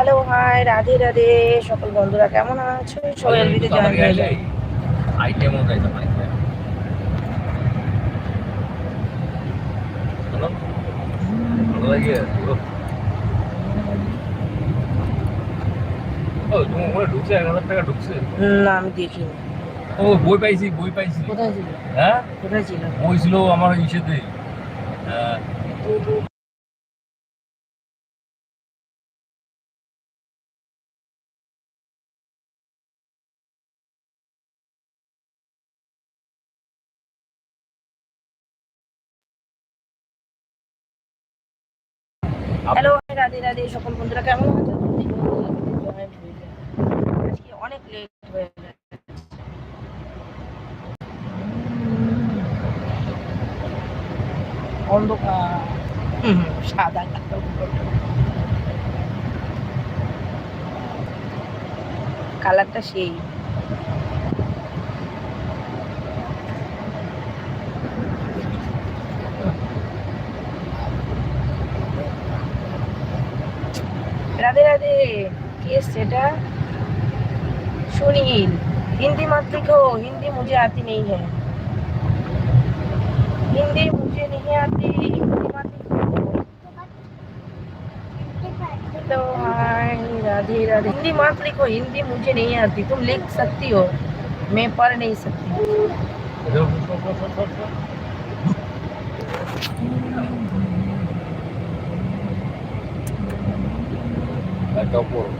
Hello hi Radhe Radhe সকল বন্ধুরা কেমন আছো? সবাই এলবিতে জয়েন হয়ে আইটেম হ্যালো ভালো লাগে? ও তুমি ওখানে ঢুকছে এক হাজার টাকা ঢুকছে? না আমি দেখিনি। ও বই পাইছি বই পাইছি। কোথায় ছিল? হ্যাঁ? কোথায় ছিল? বই ছিল আমার ইসেতে। হ্যালো রাধে রাধে সকল বন্ধুরা কেমন আছো? আজকে অনেক লেট হয়ে গেছে। অন্ধকার। সাদা কালারটা সেই। राधे केस सुनील हिंदी मत लिखो हिंदी मुझे आती नहीं है हिंदी मुझे नहीं आती हिंदी मत लिखो तो राधे राधे हिंदी मत लिखो हिंदी मुझे नहीं आती तुम लिख सकती हो मैं पढ़ नहीं सकती পড়ো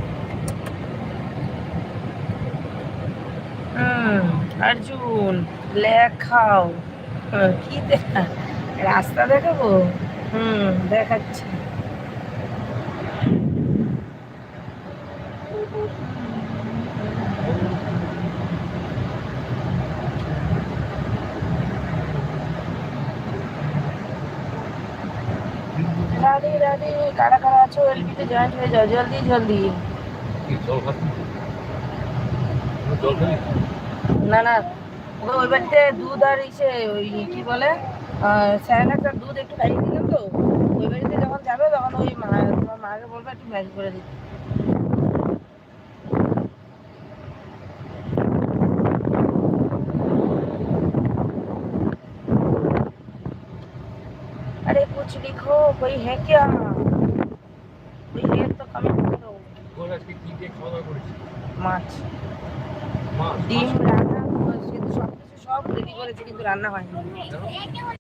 হুম অর্জুন লেখাও কি দেখা? রাস্তা দেখাবো? হুম দেখাচ্ছি। রাধে রাধে কারা কারা? আছো এলবিতে জয়েন্ট হয়ে যাও জলদি জলদি কি জল খাচ্ছি জল খালি না না ওকে ওই বাড়িতে দুধ আর ইসে ওই কি বলে স্যালাড আর দুধ একটু খাইয়ে দিলাম তো ওই বাড়িতে যখন যাবে তখন ওই মা তোমার মাকে বলবে একটু ম্যাগি করে দিতে अरे कुछ लिखो कोई है क्या মাছ। ডিম রান্না কিন্তু সব কিছু সব রেডি করেছি কিন্তু রান্না হয়নি।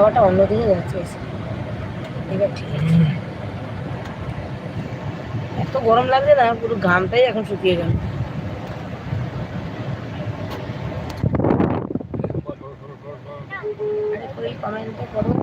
হাওয়াটা অন্যদিকে যাচ্ছে। এবার ঠিক আছে। এত গরম লাগছে না পুরো ঘামটাই এখন শুকিয়ে গেল। কমেন্টে कोई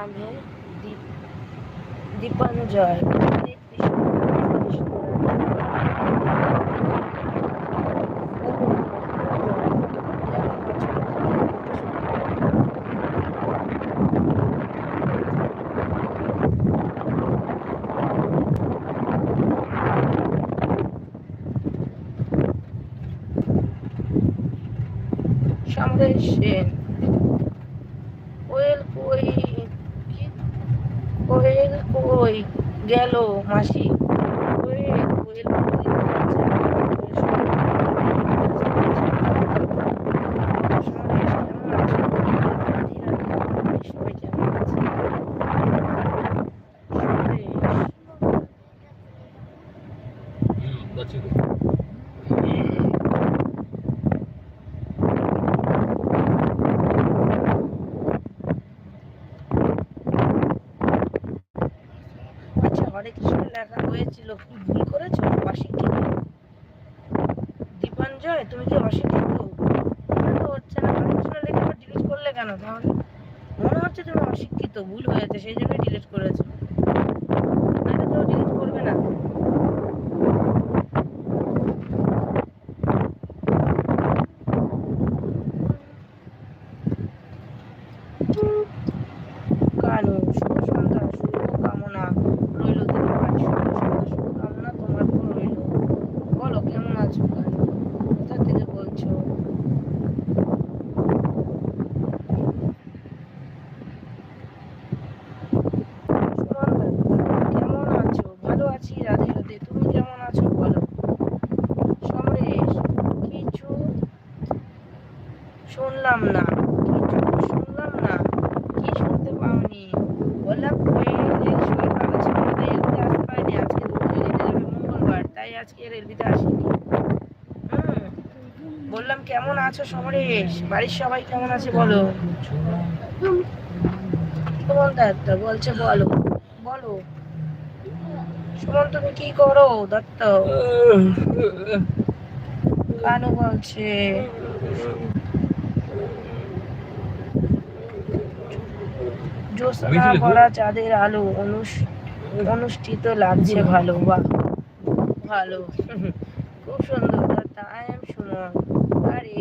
নাম है दीप दीपांजॉय Foundation. Well, boy. কোয়েল কই গেল মাসি। কোয়েল কোয়েল কই সবাই কেমন আছে সুরেশ হুম যাচ্ছি তো আচ্ছা হরে কৃষ্ণ লেখা হয়েছিল কি ভুল করেছ অশিক্ষিত। দীপাঞ্জয়, তুমি কি অশিক্ষিত? তো হচ্ছে না হরে কৃষ্ণ আবার ডিলিট করলে কেন? তাহলে মনে হচ্ছে তুমি অশিক্ষিত, ভুল হয়েছে সেই জন্যই ডিলিট করেছ। তো ডিলিট করবে না কানু শুভ সন্ধ্যা শুভ কামনা রইল দিদিভাই শুভ সন্ধ্যা শুভ কামনা তোমার উপর রইল বলো কেমন আছো কানু কোথা থেকে বলছো সুমন কেমন আছো ভালো আছি রাধে রাধে তুমি কেমন আছো বলো সমরেশ কিছু শুনলাম না। কিছু শুনলাম না। কি শুনতে পাওনি? বললাম কোয়েলের শরীর ভালো ছিল না তাই রেলভিতে আসতে পারিনি, আজকে মঙ্গলবার, তাই আজকে রেলভিতে আসিনি। বললাম, কেমন আছো সমরেশ? বাড়ির সবাই কেমন আছে বলো? সুমন দত্ত বলছে, বলো বলো। সুমন, তুমি কি করো, দত্ত? কানু বলছে জ্যোৎস্না? ভরা চাঁদের আলো অনুষ- অনুষ্ঠিত লাগছে ভালো বাহ। ভালো। খুব সুন্দর আই এম সুমন। আরে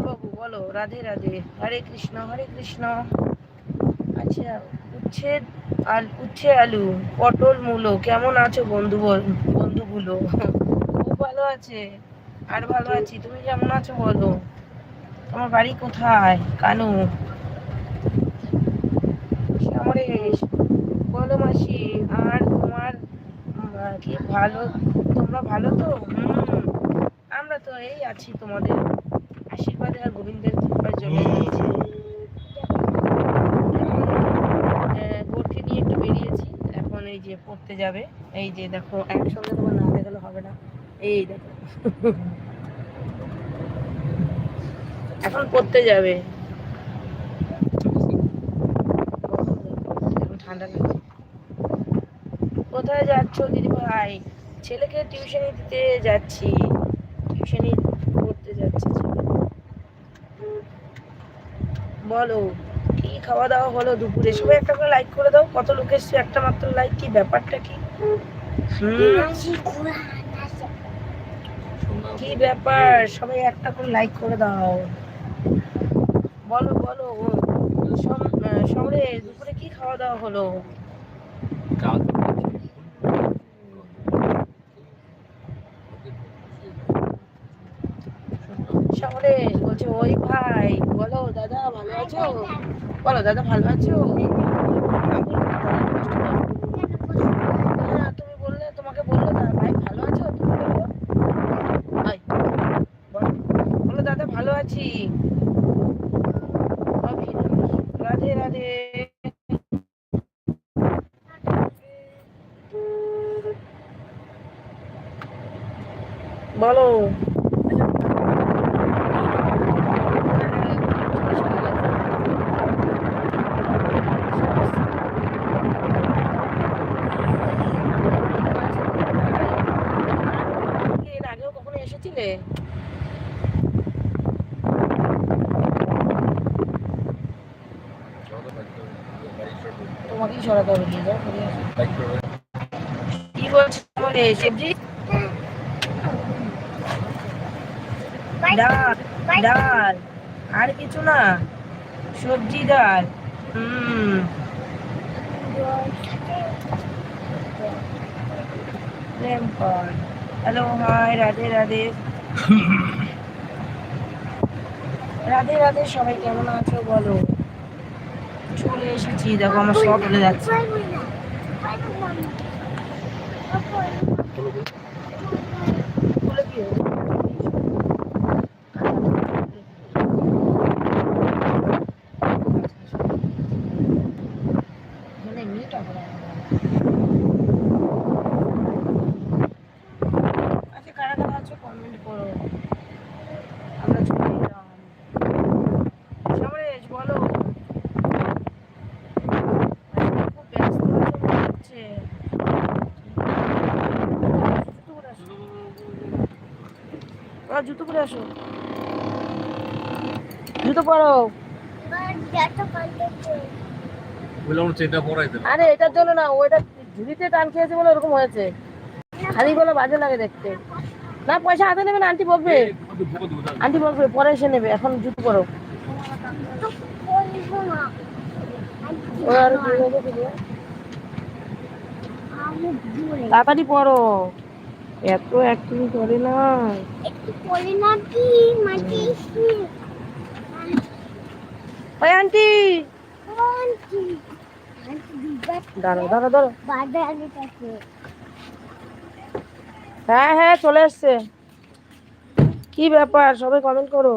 বাবু বলো রাধে রাধে। হরে কৃষ্ণ হরে কৃষ্ণ। আচ্ছা উচ্ছে আল উচ্ছে আলু পটল মূলো কেমন আছো বন্ধু বন্ধুগুলো? খুব ভালো আছে। আর ভালো আছি তুমি কেমন আছো বলো? তোমার বাড়ি কোথায়? কানু। সমরেশ বলো মাসি আর তোমার কি ভালো তোমরা ভালো তো? আমরা তো এই আছি তোমাদের আশীর্বাদে আর গোবিন্দের কৃপার জন্য। গোটকে নিয়ে একটু বেরিয়েছি। এখন এই যে পড়তে যাবে এই যে দেখো একসঙ্গে তোমার না দেখালে হবে না। এই দেখো। এখন পড়তে যাবে এখন ঠান্ডা লাগছে। কোথায় যাচ্ছ দিদি ভাই? ছেলেকে টিউশনি দিতে যাচ্ছি। টিউশনি করতে যাচ্ছি। বলো কি খাওয়া দাওয়া হলো দুপুরে? সবাই একটা করে লাইক করে দাও। কত লোক এসছে? একটা মাত্র লাইক কি? ব্যাপারটা কি? কি ব্যাপার? সবাই একটা করে লাইক করে দাও। বলো বলো। সম- আহ, দুপুরে খাওয়া দাওয়া হলো চাঁদ সমরেশ বলছে ওই ভাই বলো দাদা ভালো আছো বলো দাদা ভালো আছো না, বলবে না, তাহলে কষ্ট পাবে। হ্যাঁ তুমি বললে তোমাকে বলল দাদা ভাই ভালো আছো তুমি বলো ভাই বলো বলো দাদা ভালো আছি অভিনয়, রাধে রাধে বলো এর আগেও কখনো এসেছিলে হবে নিয়ে যাও। কি। বলে ডাল ডাল, আর কিছু না, সবজি ডাল, হুম। Hello, hi, Radhe Radhe. Radhe Radhe, সবাই কেমন আছো বলো? চলে এসেছি দেখো আমার সব চলে যাচ্ছে বলো বলো। বলে কি হয়েছে? মানে এমনিটা বলা যাবে না। আচ্ছা কারা কারা আছো কমেন্ট করো আমরা চলে এলাম সমরেশ বলো আজকে খুব ব্যস্ত আছো মনে হচ্ছে জুতো পরে আসো। আ, জুতো পরে আসো। জুতো পরো। আরে এটার জন্য না ওইটা ঝুড়িতে টান খেয়েছে বলে ওরকম হয়েছে। খালি বলে বাজে লাগে দেখতে। না পয়সা হাতে নেবে না আন্টি বকবে। আন্টি বকবে পরে এসে নেবে এখন জুতো পরো। ও আর কি হবে কি দিয়ে? তাড়াতাড়ি পড়ো এত অ্যাক্টিং করে না। ওই আন্টি দাঁড়ো দাঁড়ো দাঁড়ো হ্যাঁ হ্যাঁ চলে এসছে কি ব্যাপার? সবাই কমেন্ট করো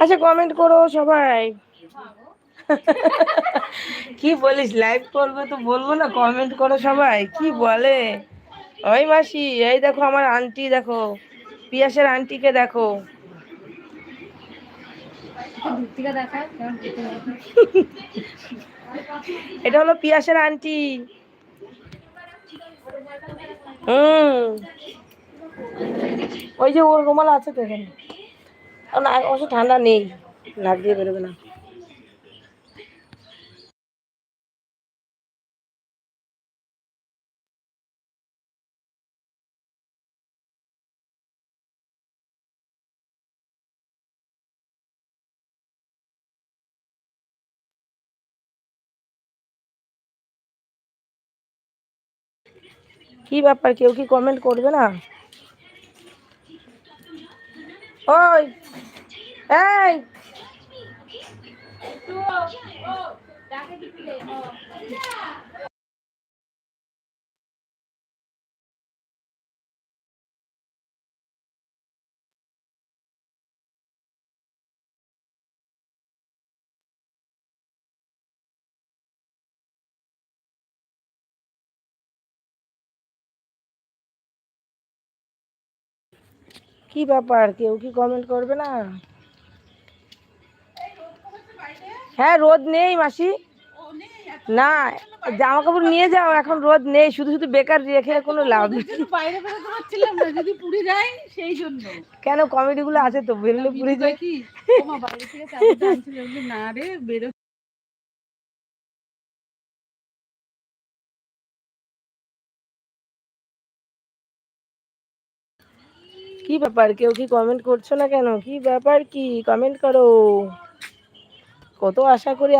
আচ্ছা কমেন্ট করো সবাই। কি বলিস লাইভ করবে তো বলব না কমেন্ট করো সবাই। কি বলে? ওই মাসি, এই দেখো আমার আন্টি দেখো। পিয়াসের আন্টিকে দেখো। এটা হলো পিয়াসের আন্টি হুম। ওই যে ওর রুমাল আছে তো এখানে। অবশ্য ঠান্ডা নেই নাক দিয়ে বেরোবে না কি ব্যাপার কেউ কি কমেন্ট করবে না ওই এই কি ব্যাপার? কেউ কি কমেন্ট করবে না? হ্যাঁ রোদ নেই মাসি। না জামা কাপড় নিয়ে যাও এখন রোদ নেই। শুধু শুধু বেকার রেখে কোনো লাভ নেই। বাইরে বেরোতে পারছিলাম না যদি পুড়ে যায় সেই জন্য। কেন কমেডি গুলো আছে তো বেরোলে পুড়ে যায়। কি বাইরে থেকে না রে বেরো কি ব্যাপার? কেউ কি কমেন্ট করছ না কেন? কি ব্যাপার কি? কমেন্ট করো। কত আশা করে